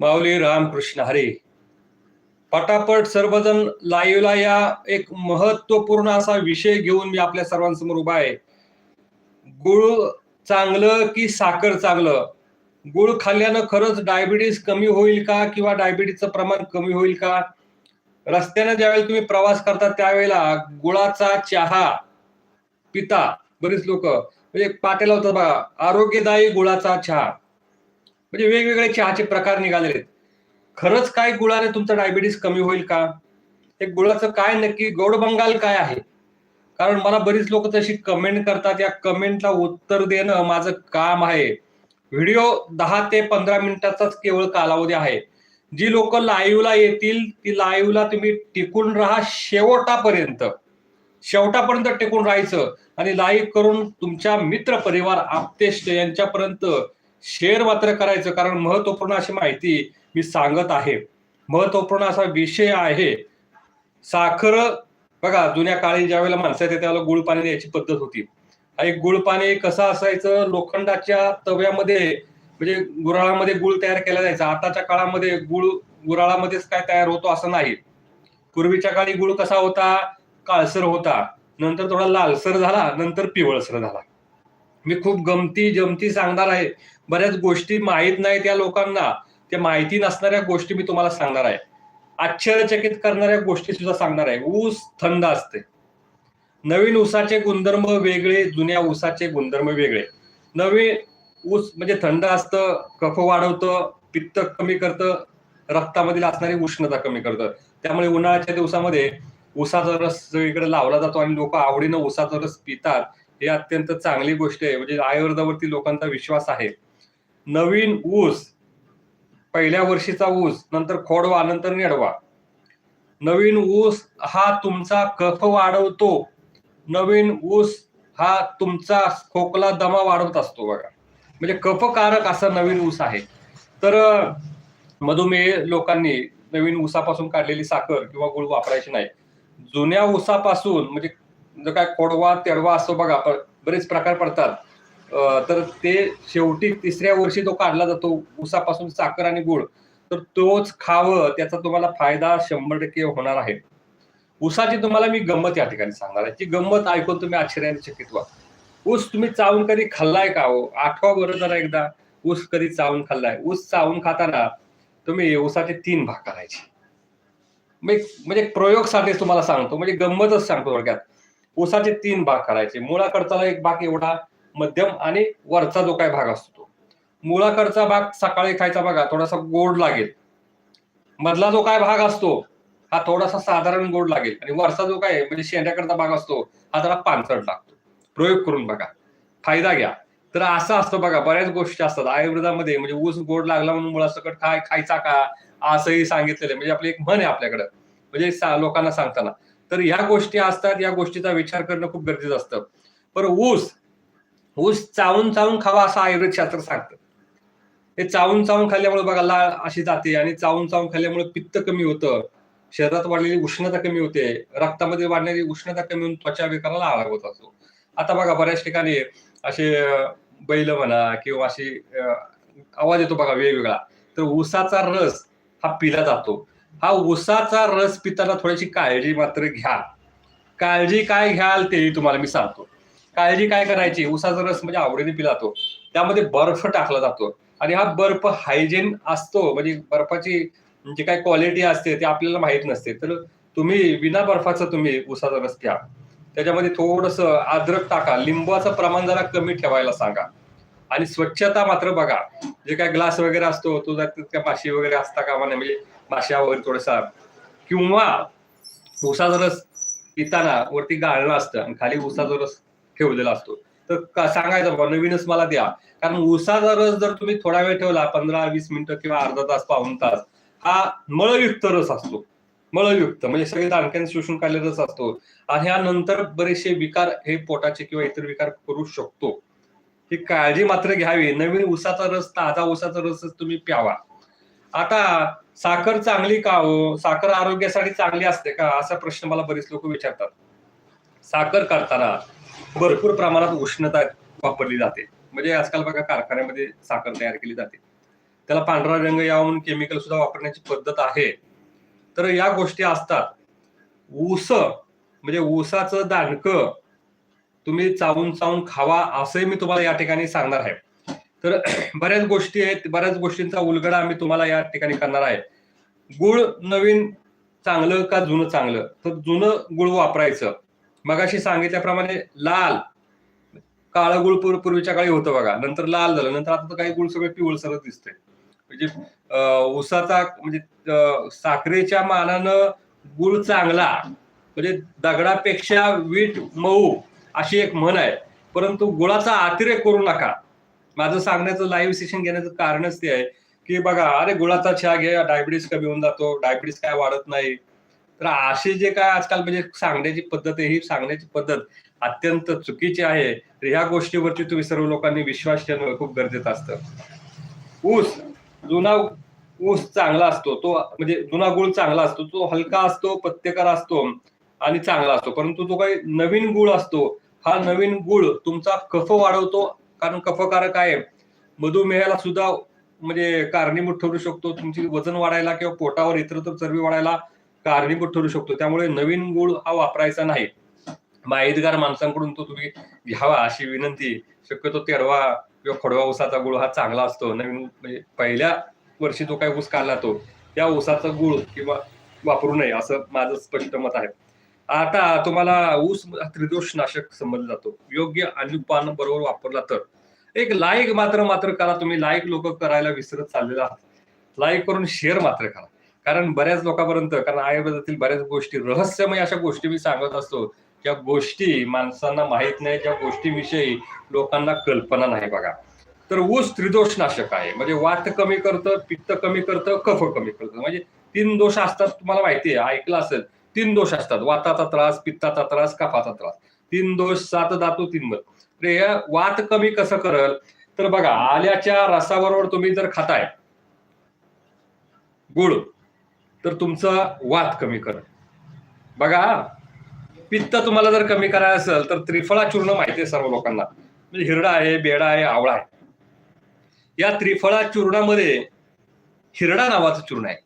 माऊली रामकृष्ण हरे. पटापट सर्वजण लाईव्हला या एक महत्त्वपूर्ण असा विषय घेऊन मी आपल्या सर्वांसमोर उभा आहे. गुळ चांगलं की साखर चांगलं? गुळ खाल्ल्यानं खरंच डायबिटीस कमी होईल का किंवा डायबिटीसचं प्रमाण कमी होईल का? रस्त्यानं ज्यावेळेला तुम्ही प्रवास करता त्यावेळेला गुळाचा चहा पिता बरीच लोक म्हणजे पाट्याला होतं बघा आरोग्यदायी गुळाचा चहा. म्हणजे वेगवेगळे चहाचे प्रकार निघालेले आहेत खरंच काय गुळाने तुमचं डायबिटीस कमी होईल का? ते गुळाचं काय नक्की गोड बंगाल काय आहे? कारण मला बरीच लोक तशी कमेंट करतात या कमेंटला उत्तर देणं माझं काम आहे. व्हिडिओ दहा ते पंधरा मिनिटाचाच केवळ कालावधी आहे. जी लोक लाईव्हला येतील ती लाईव्हला तुम्ही टिकून राहा शेवटापर्यंत. शेवटापर्यंत टिकून राहायचं. आणि लाईव्ह करून तुमच्या मित्र परिवार आप्तेष्ट यांच्यापर्यंत शेअर मात्र करायचं कारण महत्त्वपूर्ण अशी माहिती मी सांगत आहे. महत्त्वपूर्ण असा विषय आहे साखर बघा जुन्या काळी ज्या वेळेला माणसं येते त्यावेळेला गुळ पाणी द्यायची पद्धत होती. एक गुळ पाणी कसं असायचं? लोखंडाच्या तव्यामध्ये म्हणजे गुराळामध्ये गुळ तयार केला जायचा. आताच्या काळामध्ये गुळ गुराळामध्येच काय तयार होतो असं नाही. पूर्वीच्या काळी गुळ कसा होता? काळसर होता. नंतर थोडा लालसर झाला नंतर पिवळसर झाला. मी खूप गमती जमती सांगणार आहे. बऱ्याच गोष्टी माहीत नाहीत या लोकांना. त्या माहिती नसणाऱ्या गोष्टी मी तुम्हाला सांगणार आहे. आश्चर्यचकित करणाऱ्या गोष्टी सुद्धा सांगणार आहे. ऊस थंड असते. नवीन ऊसाचे गुणधर्म वेगळे जुन्या ऊसाचे गुणधर्म वेगळे. नवीन ऊस म्हणजे थंड असतं कफ वाढवतं पित्त कमी करतं रक्तामधील असणारी उष्णता कमी करतं. त्यामुळे उन्हाळ्याच्या दिवसामध्ये ऊसाचा रस सगळीकडे लावला जातो आणि लोक आवडीनं ऊसाचा रस पितात हे अत्यंत चांगली गोष्ट आहे. म्हणजे आयुर्वेदावरती लोकांचा विश्वास आहे. नवीन ऊस पहिल्या वर्षीचा ऊस नंतर खोडवा नंतर नेडवा. नवीन ऊस हा तुमचा कफ वाढवतो. नवीन ऊस हा तुमचा खोकला दमा वाढवत असतो बघा. म्हणजे कफकारक असा नवीन ऊस आहे. तर मधुमेह लोकांनी नवीन ऊसापासून काढलेली साखर किंवा गुळ वापरायची नाही. जुन्या ऊसापासून म्हणजे जो काय खोडवा तेडवा असतो बघा बरेच प्रकार पडतात. तर ते शेवटी तिसऱ्या वर्षी तो काढला जातो ऊसापासून साखर आणि गुळ. तर तोच खावं त्याचा तुम्हाला फायदा शंभर टक्के होणार आहे. ऊसाची तुम्हाला मी गंमत या ठिकाणी सांगणार आहे. ती गंमत ऐकून तुम्ही आश्चर्याने चकित व्हा. ऊस तुम्ही चावून कधी खाल्लाय का हो? आठवा बरं जरा एकदा. ऊस कधी चावून खाल्लाय? ऊस चावून खाताना तुम्ही ऊसाचे तीन भाग करायचे. म्हणजे प्रयोगसाठी तुम्हाला सांगतो. म्हणजे गंमतच सांगतो थोडक्यात. ऊसाचे तीन भाग करायचे. मुळाकडचा एक भाग एवढा मध्यम आणि वरचा जो काय भाग असतो तो. मुळाकडचा भाग सकाळी खायचा बघा थोडासा गोड लागेल. मधला जो काय भाग असतो हा थोडासा साधारण गोड लागेल. आणि वरचा जो काय म्हणजे शेंड्याकडचा भाग असतो हा जरा पानसट लागतो. प्रयोग करून बघा. फायदा घ्या. तर असं असतं बघा बऱ्याच गोष्टी असतात. आयुर्वेदामध्ये म्हणजे ऊस गोड लागला म्हणून मुळासकट काय खायचा का? असंही सांगितलेलं म्हणजे आपली एक म्हण आहे आपल्याकडं. म्हणजे लोकांना सांगताना. तर ह्या गोष्टी असतात या गोष्टीचा विचार करणं खूप गरजेचं असतं. पर ऊस. ऊस चावून चावून खावा असं आयुर्वेद शास्त्र सांगतं. हे चावून चावून खाल्ल्यामुळे बघा लाळ अशी जाते आणि चावून चावून खाल्ल्यामुळे पित्त कमी होतं. शरीरात वाढलेली उष्णता कमी होते. रक्तामध्ये वाढणारी उष्णता कमी होऊन त्वचा विकाराला आळा होत असतो. आता बघा बऱ्याच ठिकाणी असे बैल म्हणा किंवा अशी आवाज येतो बघा वेगवेगळा. तर ऊसाचा रस हा पिला जातो. हा उसाचा रस पिताना थोडीशी काळजी मात्र घ्या. काळजी काय घ्याल तेही तुम्हाला मी सांगतो. काळजी काय करायची? उसाचा रस म्हणजे आवडीने पिला जातो. त्यामध्ये बर्फ टाकला जातो. आणि हा बर्फ हायजीन असतो. म्हणजे बर्फाची जी काय क्वालिटी असते ते आपल्याला माहीत नसते. तर तुम्ही विना बर्फाचं तुम्ही उसाचा रस घ्या त्याच्यामध्ये थोडस अद्रक टाका. लिंबाचं प्रमाण जरा कमी ठेवायला सांगा. आणि स्वच्छता मात्र बघा. जे काय ग्लास वगैरे असतो तो माशी वगैरे असता कामा नाही म्हणजे माश्या वगैरे थोडासा किंवा उसाचा रस पिताना वरती गाळणं असतं आणि खाली उसाचा रस ठेवलेला असतो तर सांगायचं बाबा नवीनच मला द्या. कारण उसाचा रस जर तुम्ही थोडा वेळ ठेवला पंधरा वीस मिनिटं किंवा अर्धा तास पाऊन तास हा मळयुक्त रस असतो. मळयुक्त म्हणजे सगळे दाणक्याने शोषून काढलेला रस असतो. आणि ह्यानंतर बरेचसे विकार हे पोटाचे किंवा इतर विकार करू शकतो. ही काळजी मात्र घ्यावी. नवीन उसाचा रस ताजा ऊसाचा रस तुम्ही प्यावा. आता साखर चांगली का हो? साखर आरोग्यासाठी चांगली असते का? असा प्रश्न मला बरेच लोक विचारतात. साखर करताना भरपूर प्रमाणात उष्णता वापरली जाते. म्हणजे आजकाल बघा कारखान्यामध्ये साखर तयार केली जाते. त्याला पांढरा रंग यावा म्हणून केमिकल सुद्धा वापरण्याची पद्धत आहे. तर या गोष्टी असतात. ऊस म्हणजे ऊसाचं दांडक तुम्ही चावून चावून खावा असंही मी तुम्हाला या ठिकाणी सांगणार आहे. तर बऱ्याच गोष्टी आहेत बऱ्याच गोष्टींचा उलगडा आम्ही तुम्हाला या ठिकाणी करणार आहे. गुळ नवीन चांगलं का जुनं चांगलं? तर जुनं गुळ वापरायचं. मगाशी सांगितल्याप्रमाणे लाल काळं गुळ पूर्वीच्या काळी होतं बघा. नंतर लाल झालं नंतर आता तर काही गुळ सगळे पिवळसर दिसते म्हणजे उसाचा ऊसाचा म्हणजे साखरेच्या मानानं गुळ चांगला म्हणजे दगडापेक्षा वीट मऊ अशी एक म्हण आहे. परंतु गुळाचा अतिरेक करू नका. माझं सांगण्याचं लाईव्ह सेशन घेण्याचं कारणच ते आहे की बघा अरे गुळाचा चहा घे डायबिटीस कमी होऊन जातो डायबिटीस काय वाढत नाही. तर असे जे काय आजकाल म्हणजे सांगण्याची पद्धत आहे ही सांगण्याची पद्धत अत्यंत चुकीची आहे. तर ह्या गोष्टीवरती तुम्ही सर्व लोकांनी विश्वास ठेवणं खूप गरजेचं असतं. ऊस जुना ऊस चांगला असतो तो म्हणजे जुना गुळ चांगला असतो तो हलका असतो पत्तेकार असतो आणि चांगला असतो. परंतु तो काही नवीन गुळ असतो हा नवीन गुळ तुमचा कफ वाढवतो कारण कफकारक आहे. मधुमेहाला सुद्धा म्हणजे कारणीभूत ठरू शकतो. तुमची वजन वाढायला किंवा पोटावर इतरत्र चरबी वाढायला कारणीभूत ठरू शकतो. त्यामुळे नवीन गुळ हा वापरायचा नाही. माहितगार माणसांकडून तो तुम्ही घ्यावा अशी विनंती. शक्यतो तेरवा किंवा खोडवा ऊसाचा गुळ हा चांगला असतो. नवीन म्हणजे पहिल्या वर्षी जो काही ऊस काढला तो त्या ऊसाचा गुळ किंवा वापरू नये असं माझं स्पष्ट मत आहे. आता तुम्हाला ऊस त्रिदोष नाशक समजला जातो. योग्य अनुपान बरोबर वापरला तर. एक लाईक मात्र मात्र करा तुम्ही. लाईक लोक करायला विसरत चाललेला आहात. लाईक करून शेअर मात्र करा. कारण बऱ्याच लोकांपर्यंत कारण आयुर्वेदातील बऱ्याच गोष्टी रहस्यमय अशा गोष्टी मी सांगत असतो ज्या गोष्टी माणसांना माहीत नाही ज्या गोष्टीविषयी लोकांना कल्पना नाही बघा. तर ऊस त्रिदोष नाशक आहे. म्हणजे वात कमी करतं पित्त कमी करतं कफ कमी करतं. म्हणजे तीन दोष असतात तुम्हाला माहिती आहे. ऐकलं असेल. तीन दोष असतात. वाताचा त्रास पित्ताचा त्रास कफाचा त्रास. तीन दोष सात धातू तीन मत तर वात कमी कसं करल? तर बघा आल्याच्या रसाबरोबर तुम्ही जर खाताय गुळ तर तुमचा वात कमी करल. बघा पित्त तुम्हाला जर कमी करायचं असेल तर त्रिफळा चूर्ण माहिती आहे सर्व लोकांना. म्हणजे हिरडा आहे बेडा आहे आवळा आहे. या त्रिफळा चूर्णामध्ये हिरडा नावाचं चूर्ण आहे.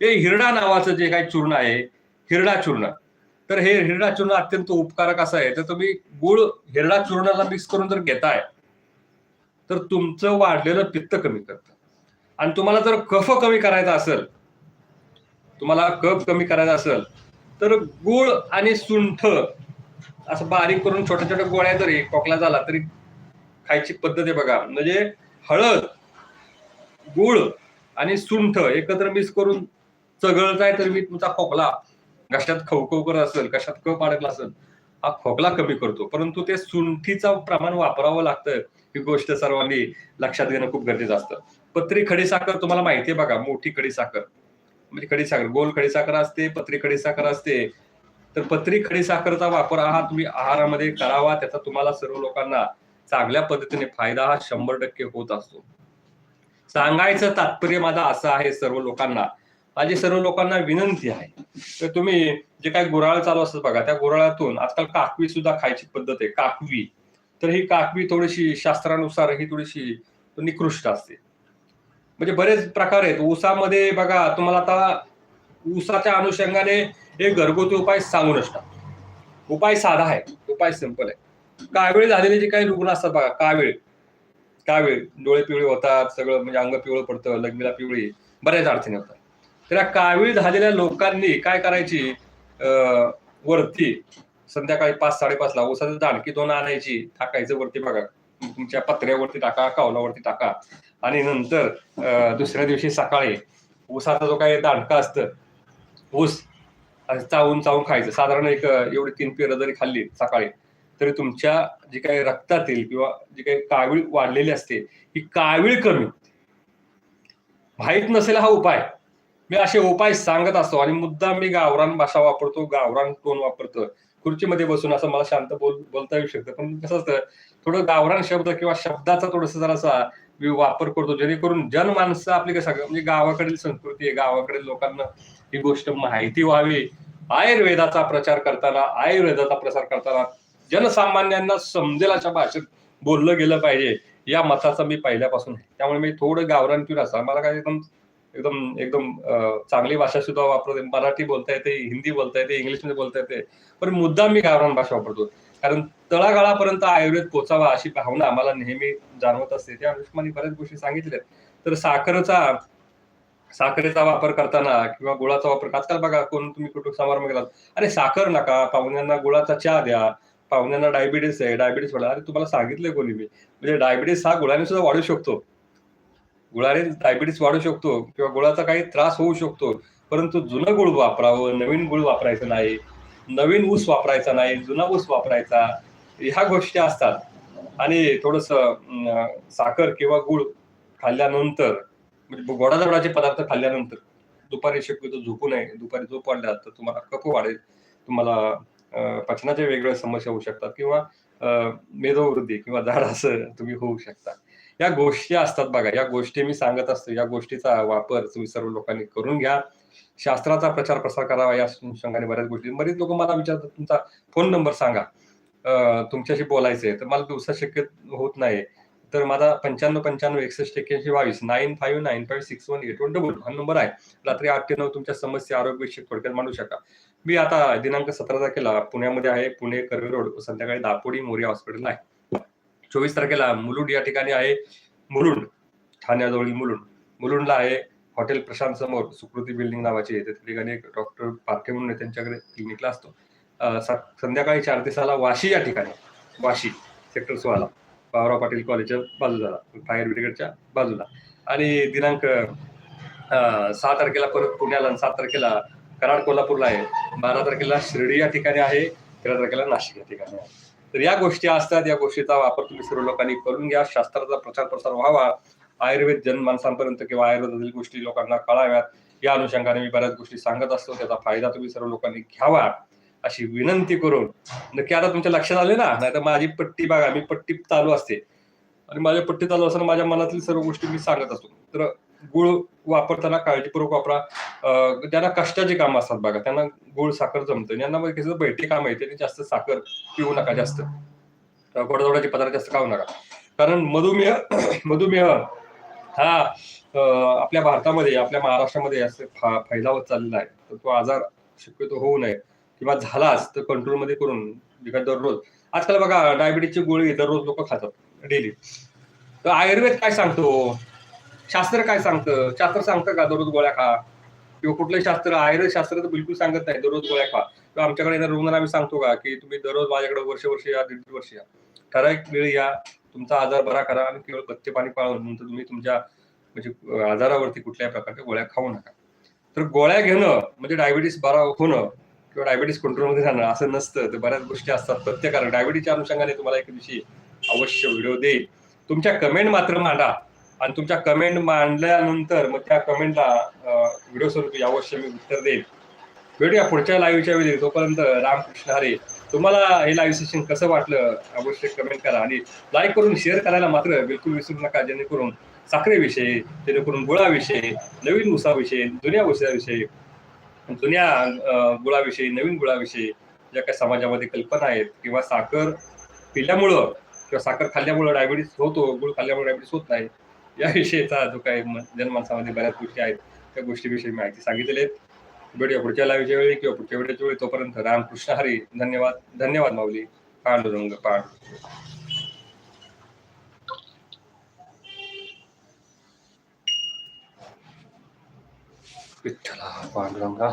हे हिरडा नावाचं जे काही चूर्ण आहे हिरडा चूर्ण तर हे हिरडा चूर्ण अत्यंत उपकारक असं आहे. तर तुम्ही गुळ हिरडा चूर्णाला मिक्स करून जर घेताय तर तुमचं वाढलेलं पित्त कमी करतं. आणि तुम्हाला जर कफ कमी करायचा असेल तुम्हाला कफ कमी करायचा असेल तर गुळ आणि सुंठ असं बारीक करून छोट्या छोट्या गोळ्या जरी खोकला झाला तरी खायची पद्धत आहे बघा. म्हणजे हळद गुळ आणि सुंठ एकत्र मिक्स करून चघळताय तर मी तुमचा खोकला कशात खवखव करत असेल कशात कप अडकला असेल हा खोकला कमी करतो. परंतु ते सुंठीचं प्रमाण वापरावं लागतं ही गोष्ट सर्वांनी लक्षात घेणं खूप गरजेचं असतं. पत्री खडीसाखर तुम्हाला माहिती आहे बघा मोठी खडीसाखर. म्हणजे खडीसाखर गोल खडीसाखर असते पत्री खडीसाखर असते. तर पत्री खडीसाखरचा वापर हा तुम्ही आहारामध्ये करावा त्याचा तुम्हाला सर्व लोकांना चांगल्या पद्धतीने फायदा हा शंभर टक्के होत असतो. सांगायचं तात्पर्य माझा असं आहे सर्व लोकांना माझी सर्व लोकांना विनंती आहे. तर तुम्ही जे काही गुराळ चालू असतात बघा त्या गुराळातून आजकाल काकवी सुद्धा खायची पद्धत आहे काकवी. तर ही काकवी थोडीशी शास्त्रानुसार ही थोडीशी निकृष्ट असते. म्हणजे बरेच प्रकार आहेत. ऊसामध्ये बघा तुम्हाला आता ऊसाच्या अनुषंगाने एक घरगुती उपाय सांगू नसतात उपाय साधा आहे उपाय सिंपल आहे. कावीळ झालेले जे काही रुग्ण असतात बघा कावीळ. कावीळ डोळे पिवळे होतात सगळं म्हणजे अंग पिवळं पडतं लग्नीला पिवळी बऱ्याच अडचणी होतात. तर या कावीळ झालेल्या लोकांनी काय करायची? अं, वरती संध्याकाळी पाच साडेपाचला उसाचं दाणकी दोन आणायची. टाकायचं वरती बघा. तुमच्या पत्र्यावरती टाका कावलावरती टाका. आणि नंतर दुसऱ्या दिवशी सकाळी ऊसाचा जो काही दाणका असतं ऊस चावून चावून खायचं. साधारण एक एवढी तीन पेरं जरी खाल्ली सकाळी तरी तुमच्या जे काही रक्तातील किंवा जी काही कावीळ वाढलेली असते ही कावीळ कमी. माहीत नसेल हा उपाय. मी असे उपाय सांगत असतो आणि मुद्दा मी गावरान भाषा वापरतो गावरान टोन वापरतो. खुर्चीमध्ये बसून असं मला शांत बोल बोलता येऊ शकतं. पण कसं असतं थोडं गावरान शब्द किंवा शब्दाचा थोडस जरासा मी वापर करतो जेणेकरून जनमानसं आपली कसं म्हणजे गावाकडील संस्कृती आहे गावाकडील लोकांना ही गोष्ट माहिती व्हावी. आयुर्वेदाचा प्रचार करताना आयुर्वेदाचा प्रसार करताना जनसामान्यांना समजेल अशा भाषेत बोललं गेलं पाहिजे या मताचा मी पहिल्यापासून आहे. त्यामुळे मी थोडं गावरान पिऊन असा मला काय एकदम एकदम एकदम चांगली भाषा सुद्धा वापरते मराठी बोलता येते हिंदी बोलता येते इंग्लिशमध्ये बोलता येते. पण मुद्दा मी गावरान भाषा वापरतो. कारण तळागाळापर्यंत आयुर्वेद पोचावा अशी भावना आम्हाला नेहमी जाणवत असते. त्या अनुषंगाने बऱ्याच गोष्टी सांगितल्या तर साखरेचा साखरेचा वापर करताना किंवा गुळाचा वापर आजकाल बघा कोण तुम्ही कुठं समारंभ गेलात अरे साखर नका पाहुण्यांना गुळाचा चहा द्या पाहुण्यांना डायबिटीस आहे डायबिटीस वाढला अरे तुम्हाला सांगितलंय कोणी मी. म्हणजे डायबिटीस हा गुळाने सुद्धा वाढू शकतो. गुळाने डायबिटीस वाढू शकतो किंवा गुळाचा काही त्रास होऊ शकतो. परंतु जुनं गुळ वापरावं नवीन गुळ वापरायचं नाही नवीन ऊस वापरायचा नाही जुना ऊस वापरायचा ह्या गोष्टी असतात. आणि थोडस साखर किंवा गुळ खाल्ल्यानंतर म्हणजे गोडाधोडाचे पदार्थ खाल्ल्यानंतर दुपारी शक्यतो झोपू नये. दुपारी झोप वाढल्या तर तुम्हाला कफ वाढेल. तुम्हाला पचनाच्या वेगवेगळ्या समस्या होऊ शकतात किंवा मेधोवृद्धी किंवा झाड असं तुम्ही होऊ शकता. या गोष्टी असतात बघा. या गोष्टी मी सांगत असतो. या गोष्टीचा वापर तुम्ही सर्व लोकांनी करून घ्या. शास्त्राचा प्रचार प्रसार करावा या अनुषंगाने बऱ्याच गोष्टी. बरेच लोक मला विचारतात तुमचा फोन नंबर सांगा. तुमच्याशी बोलायचंय तर मला दिवसा शक्य होत नाही. तर माझा पंच्याण्णव पंच्याण्णव एकसष्ट एक्क्याऐंशी बावीस nine five nine five six one eight one double हा नंबर आहे. रात्री आठ ते नऊ तुमच्या समस्या आरोग्यविषयक थोडक्यात मांडू शका मी आता दिनांक सतरा तारखेला पुण्यामध्ये आहे. पुणे कर्वे रोड संध्याकाळी दापोडी मोरिया हॉस्पिटल आहे. चोवीस तारखेला मुलुंड या ठिकाणी आहे. मुलुंड ठाण्याजवळील मुलुंड. मुलुंडला आहे हॉटेल प्रशांत समोर सुकृती बिल्डिंग नावाची. आहे त्या ठिकाणी एक डॉक्टर पारखे म्हणून त्यांच्याकडे क्लिनिकला असतो. संध्याकाळी चार ते सहाला वाशी या ठिकाणी. वाशी सेक्टर सोळाला. पावराव पाटील कॉलेजच्या बाजूला फायर ब्रिगेडच्या बाजूला. आणि दिनांक सहा तारखेला परत पुण्याला आणि सात तारखेला कराड कोल्हापूरला आहे. बारा तारखेला शिर्डी या ठिकाणी आहे. तेरा तारखेला नाशिक या ठिकाणी आहे. तर या गोष्टी असतात या गोष्टीचा वापर तुम्ही सर्व लोकांनी करून घ्या. शास्त्राचा प्रचार प्रसार व्हावा. आयुर्वेद जनमानसांपर्यंत किंवा आयुर्वेदातील गोष्टी लोकांना कळाव्यात. या अनुषंगाने मी बऱ्याच गोष्टी सांगत असतो. त्याचा फायदा तुम्ही सर्व लोकांनी घ्यावा अशी विनंती करून. नक्की आता तुमच्या लक्षात आले ना? नाही तर माझी पट्टी बघा मी पट्टी चालू असते. आणि माझ्या पट्टी चालू असताना माझ्या मनातील सर्व गोष्टी मी सांगत असतो. तर गुळ वापरताना काळजीपूर्वक वापरा. ज्यांना कष्टाचे काम असतात बघा त्यांना गुळ साखर जमतं ज्यांना मग कसं काम आहे त्यांनी जास्त साखर पिऊ नका जास्त. अं, गोडाधोडाचे पदार्थ जास्त खाऊ नका. कारण मधुमेह मधुमेह हा आपल्या भारतामध्ये आपल्या महाराष्ट्रामध्ये असं फैलावत चाललेला आहे. तर तो आजार शक्यतो होऊ नये किंवा झालाच तर कंट्रोलमध्ये करून दररोज. आजकाल बघा डायबिटीसची गोळी दररोज लोक खातात डेली. तर आयुर्वेद काय सांगतो? शास्त्र काय सांगतं? शास्त्र सांगतं का दररोज गोळ्या खा? किंवा कुठलंही शास्त्र आयुर्वेद शास्त्र तर बिलकुल सांगत नाही दररोज गोळ्या खा. किंवा आमच्याकडे येणाऱ्या रुग्णांना आम्ही सांगतो का की तुम्ही दररोज माझ्याकडे वर्ष वर्ष या दीड दीड वर्ष या. ठराविक वेळ या तुमचा आजार बरा करा आणि केवळ पथ्य पाणी पाळून नंतर तुम्ही तुमच्या म्हणजे आजारावरती कुठल्याही प्रकारच्या गोळ्या खाऊ नका. तर गोळ्या घेणं म्हणजे डायबिटीस बरा होणं किंवा डायबिटीस कंट्रोलमध्ये राहणं असं नसतं. तर बऱ्याच गोष्टी असतात प्रत्येकाला डायबिटीसच्या अनुषंगाने तुम्हाला एक दिवशी अवश्य व्हिडिओ देईल. तुमच्या कमेंट मात्र मांडा. आणि तुमच्या कमेंट मांडल्यानंतर मग त्या कमेंटला व्हिडिओ स्वरूपी यावर्षी मी उत्तर देईल भेटूया पुढच्या लाईव्हच्या वेळी. तोपर्यंत रामकृष्ण हरे. तुम्हाला हे लाईव्ह सेशन कसं वाटलं? अवश्य कमेंट करा आणि लाईक करून शेअर करायला मात्र बिलकुल विसरू नका. जेणेकरून साखरेविषयी जेणेकरून गुळाविषयी नवीन उसाविषयी जुन्या उसाविषयी जुन्या गुळाविषयी नवीन गुळाविषयी ज्या काही समाजामध्ये कल्पना आहेत किंवा साखर पिल्यामुळं किंवा साखर खाल्ल्यामुळं डायबिटीस होतो गुळ खाल्ल्यामुळे डायबिटीस होत नाही याविषयीचा जो काही जनमानसामध्ये बऱ्याच गोष्टी आहेत त्या गोष्टीविषयी माहिती सांगितलेली आहेत. भेटूया पुढच्या लाईव्हच्या वेळी किंवा पुढच्या वेळेच्या वेळी तोपर्यंत रामकृष्ण हरी धन्यवाद धन्यवाद माऊली. पांडुरंग पांडुरंग विठ्ठला पांडुरंगा